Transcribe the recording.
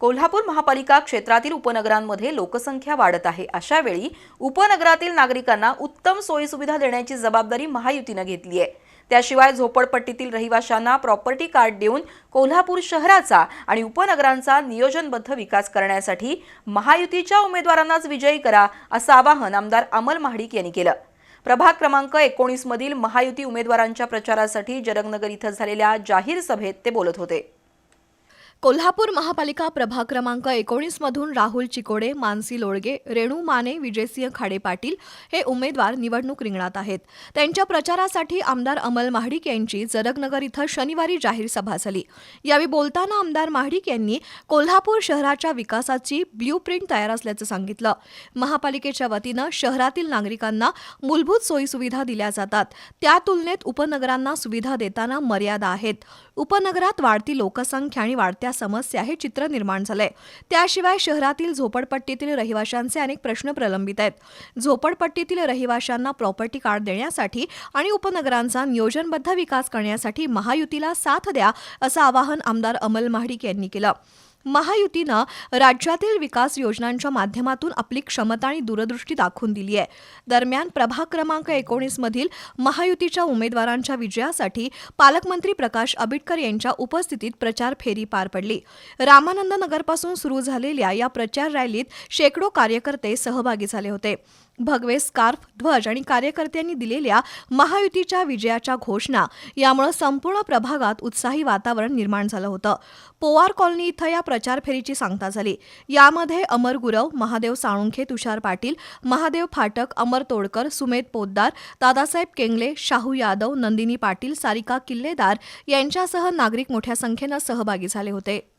कोल्हापूर महापालिका क्षेत्रातील उपनगरांमध्ये लोकसंख्या वाढत आहे. अशा वेळी उपनगरातील नागरिकांना उत्तम सोयीसुविधा देण्याची जबाबदारी महायुतीनं घेतली आहे. त्याशिवाय झोपडपट्टीतील रहिवाशांना प्रॉपर्टी कार्ड देऊन कोल्हापूर शहराचा आणि उपनगरांचा नियोजनबद्ध विकास करण्यासाठी महायुतीच्या उमेदवारांनाच विजयी करा असं आवाहन आमदार अमल महाडिक यांनी केलं. प्रभाग क्रमांक एकोणीसमधील महायुती उमेदवारांच्या प्रचारासाठी जरगनगर इथं झालेल्या जाहीर सभेत ते बोलत होते. कोल्हापूर महापालिका प्रभाग क्रमांक एकोणीसमधून राहुल चिकोडे मानसी लोळगे रेणू माने विजयसिंह खाडे पाटील हे उमेदवार निवडणूक रिंगणात आहेत. त्यांच्या प्रचारासाठी आमदार अमल महाडिक यांची जरगनगर इथं शनिवारी जाहीर सभा झाली. यावेळी बोलताना आमदार महाडिक यांनी कोल्हापूर शहराच्या विकासाची ब्ल्यू प्रिंट तयार असल्याचं सांगितलं. महापालिकेच्या वतीनं शहरातील नागरिकांना मूलभूत सोयीसुविधा दिल्या जातात. त्या तुलनेत उपनगरांना सुविधा देताना मर्यादा आहेत. उपनगरात वाढती लोकसंख्या आणि वाढत्या समस्या हे चित्र निर्माण झालंय. त्याशिवाय शहरातील झोपडपट्टीतील रहिवाशांचे अनेक प्रश्न प्रलंबित आहेत. झोपडपट्टीतील रहिवाशांना प्रॉपर्टी कार्ड देण्यासाठी आणि उपनगरांचा नियोजनबद्ध विकास करण्यासाठी महायुतीला साथ द्या असं आवाहन आमदार अमल महाडिक यांनी केलं. महायुतीनं राज्यातील विकास योजनांच्या माध्यमातून आपली क्षमता आणि दूरदृष्टी दाखवून दिली आहे. दरम्यान प्रभाग क्रमांक एकोणीसमधील महायुतीच्या उमेदवारांच्या विजयासाठी पालकमंत्री प्रकाश आबिटकर यांच्या उपस्थितीत प्रचार फेरी पार पडली. रामानंद नगरपासून सुरू झालेल्या या प्रचार रॅलीत शेकडो कार्यकर्ते सहभागी झाले होते. भगवे स्कार्फ ध्वज आणि कार्यकर्त्यांनी दिलेल्या महायुतीच्या विजयाच्या घोषणा. यामुळे संपूर्ण प्रभागात उत्साही वातावरण निर्माण झालं होतं. पोवार कॉलनी इथं या प्रचार फेरीची सांगता झाली. यामध्ये अमर गुरव महादेव साळुंखे तुषार पाटील महादेव फाटक अमर तोडकर सुमेध पोद्दार दादासाहेब केंगले शाहू यादव नंदिनी पाटील सारिका किल्लेदार यांच्यासह नागरिक मोठ्या संख्येनं सहभागी झाले होते.